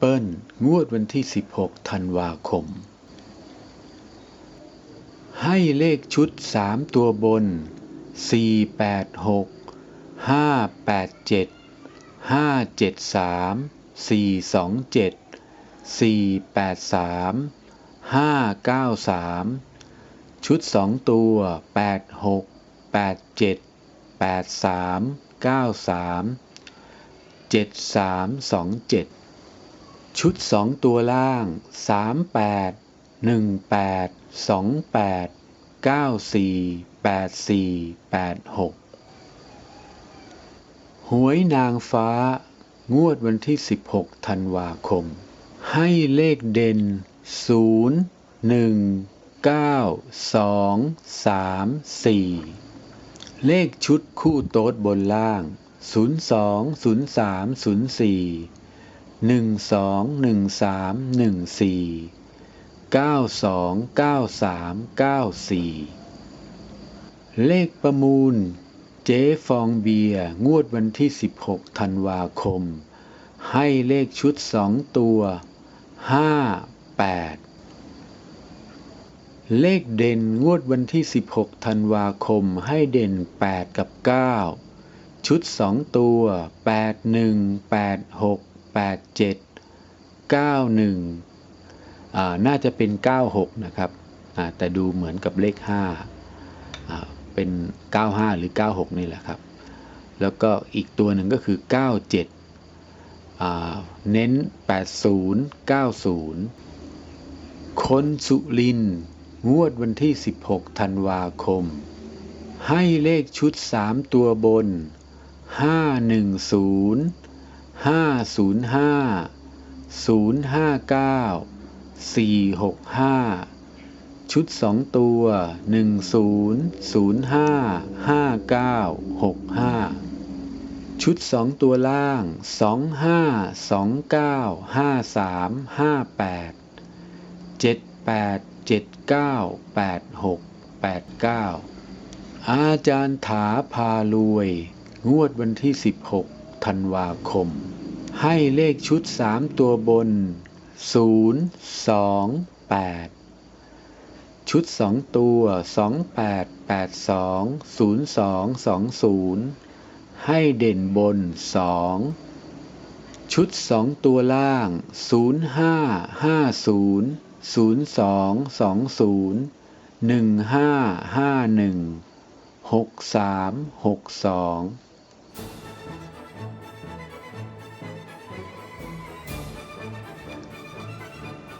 เปิลงวดวันที่ 16 ธันวาคม ให้เลขชุด 3 ตัวบน 486 587 573 427 483 593 ชุด 2 ตัว 86 87 83 93 7327 ชุด2ตัวล่าง38 18 28 94 84 86หวยนางฟ้างวดวันที่16ธันวาคม ให้เลขเด่น0 1 9 2 3 4เลขชุดคู่โต๊ดบนล่าง หนึ่งสองหนึ่งสามหนึ่งสี่เก้าสองเก้าสามเก้าสี่เลขประมูล เจ๊ฟองเบียงวดวันที่สิบหกธันวาคม ให้เลขชุดสองตัวห้าแปดเลขเด่นงวดวันที่ 16 ธันวาคมให้เด่น 8 กับ 9 ชุด 2 ตัว 8 1 8 6 87 91อ่าน่าจะเป็น 96 นะครับ แต่ดูเหมือนกับเลข5อ่าเป็น 95 หรือ 96 นี่แหละครับ แล้วก็อีกตัวหนึ่งก็คือ 97อ่าเน้น 80 90 คนสุรินงวดวันที่ 16 ธันวาคม ให้เลขชุด 3 ตัวบน 510 505 059 465ชุด2ตัว10 05 59 65ชุด2ตัวล่าง25 29 53 58 78 79 86 89อาจารย์ถาพารวย งวดวันที่16 ธันวาคม ให้เลขชุด 3 ตัวบน 0 2 8 ชุด 2 ตัว 28 82 02 20 ให้เด่นบน 2 ชุด 2 ตัวล่าง 05 50 02 20 1551 6362